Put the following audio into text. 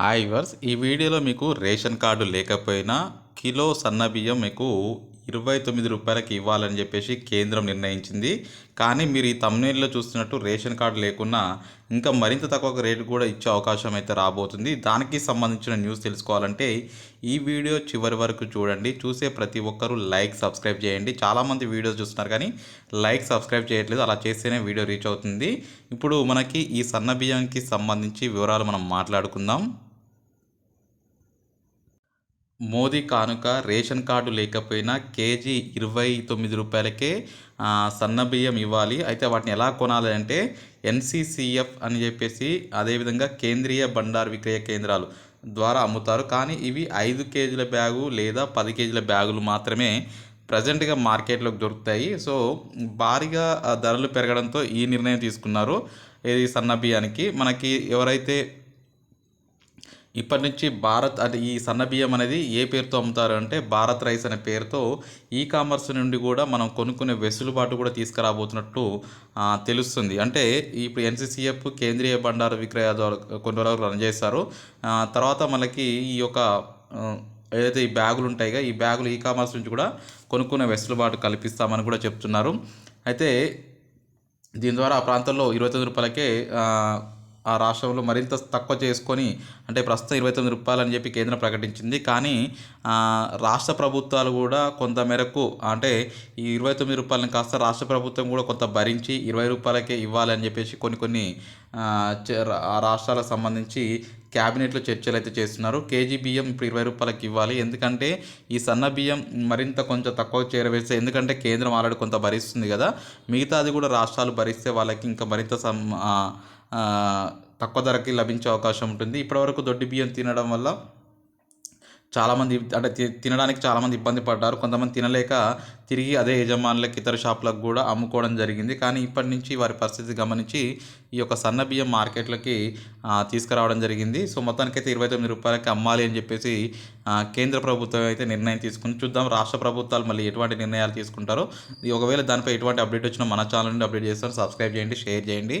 Hi verse ఈ వీడియోలో మీకు రేషన్ కార్డు లేకపోయినా కిలో సన్నబియ్యం మీకు ఇరవై తొమ్మిది రూపాయలకి ఇవ్వాలని చెప్పేసి కేంద్రం నిర్ణయించింది. కానీ మీరు ఈ తమ్నేల్లో చూస్తున్నట్టు రేషన్ కార్డు లేకున్నా ఇంకా మరింత తక్కువ రేటు కూడా ఇచ్చే అవకాశం అయితే రాబోతుంది. దానికి సంబంధించిన న్యూస్ తెలుసుకోవాలంటే ఈ వీడియో చివరి వరకు చూడండి. చూసే ప్రతి ఒక్కరూ లైక్ సబ్స్క్రైబ్ చేయండి. చాలామంది వీడియోస్ చూస్తున్నారు కానీ లైక్ సబ్స్క్రైబ్ చేయట్లేదు. అలా చేస్తేనే వీడియో రీచ్ అవుతుంది. ఇప్పుడు మనకి ఈ సన్న బియ్యంకి సంబంధించి వివరాలు మనం మాట్లాడుకుందాం. మోదీ కానుక రేషన్ కార్డు లేకపోయినా కేజీ ఇరవై తొమ్మిది రూపాయలకే సన్నబియ్యం సన్న బియ్యం ఇవ్వాలి. అయితే వాటిని ఎలా కొనాలి అంటే ఎన్సీసీఎఫ్ అని చెప్పేసి అదేవిధంగా కేంద్రీయ బండారు విక్రయ కేంద్రాలు ద్వారా అమ్ముతారు. కానీ ఇవి ఐదు కేజీల బ్యాగు లేదా పది కేజీల బ్యాగులు మాత్రమే ప్రజెంట్గా మార్కెట్లోకి దొరుకుతాయి. సో భారీగా ధరలు పెరగడంతో ఈ నిర్ణయం తీసుకున్నారు. ఇది సన్న బియ్యానికి మనకి ఎవరైతే ఇప్పటి నుంచి భారత్ అంటే ఈ సన్న బియ్యం అనేది ఏ పేరుతో అమ్ముతారు అంటే భారత్ రైస్ అనే పేరుతో ఈ కామర్స్ నుండి కూడా మనం కొనుక్కునే వెసులుబాటు కూడా తీసుకురాబోతున్నట్టు తెలుస్తుంది. అంటే ఇప్పుడు ఎన్సీసీఎఫ్ కేంద్రీయ బండారు విక్రయ ద్వారా కొన్ని వరకు రన్ చేస్తారు తర్వాత మనకి ఈ యొక్క ఏదైతే ఈ బ్యాగులు ఉంటాయిగా ఈ బ్యాగులు ఈ కామర్స్ నుంచి కూడా కొనుక్కునే వెసులుబాటు కల్పిస్తామని కూడా చెప్తున్నారు. అయితే దీని ద్వారా ఆ ప్రాంతంలో ఇరవై తొమ్మిది రూపాయలకే ఆ, రాష్ట్రంలో మరింత తక్కువ చేసుకొని అంటే ప్రస్తుతం ఇరవై తొమ్మిది రూపాయలు అని చెప్పి కేంద్రం ప్రకటించింది. కానీ రాష్ట్ర ప్రభుత్వాలు కూడా కొంత మేరకు అంటే ఈ ఇరవై తొమ్మిది రూపాయలను కాస్త రాష్ట్ర ప్రభుత్వం కూడా కొంత భరించి ఇరవై రూపాయలకే ఇవ్వాలని చెప్పేసి కొన్ని కొన్ని ఆ, ఆ రాష్ట్రాలకు సంబంధించి క్యాబినెట్లో చర్చలు అయితే చేస్తున్నారు. కేజీ బియ్యం ఇప్పుడు ఇరవై రూపాయలకి ఇవ్వాలి. ఎందుకంటే ఈ సన్న బియ్యం మరింత కొంచెం తక్కువ చేరవేస్తే ఎందుకంటే కేంద్రం ఆల్రెడీ కొంత భరిస్తుంది కదా. మిగతాది కూడా రాష్ట్రాలు భరిస్తే వాళ్ళకి ఇంకా మరింత సం తక్కువ ధరకి లభించే అవకాశం ఉంటుంది. ఇప్పటివరకు దొడ్డి బియ్యం తినడం వల్ల చాలామంది అంటే తినడానికి చాలామంది ఇబ్బంది పడ్డారు. కొంతమంది తినలేక తిరిగి అదే యజమానులకు ఇతర షాపులకు కూడా అమ్ముకోవడం జరిగింది. కానీ ఇప్పటి నుంచి వారి పరిస్థితి గమనించి ఈ యొక్క సన్న బియ్యం మార్కెట్లకి తీసుకురావడం జరిగింది. సో మొత్తానికైతే ఇరవై తొమ్మిది రూపాయలకి అమ్మాలి అని చెప్పేసి కేంద్ర ప్రభుత్వం అయితే నిర్ణయం తీసుకుని చూద్దాం రాష్ట్ర ప్రభుత్వాలు మళ్ళీ ఎటువంటి నిర్ణయాలు తీసుకుంటారో. ఈ ఒకవేళ దానిపై ఎటువంటి అప్డేట్ వచ్చినా మన ఛానల్ నుండి అప్డేట్ చేస్తాను సబ్స్క్రైబ్ చేయండి షేర్ చేయండి.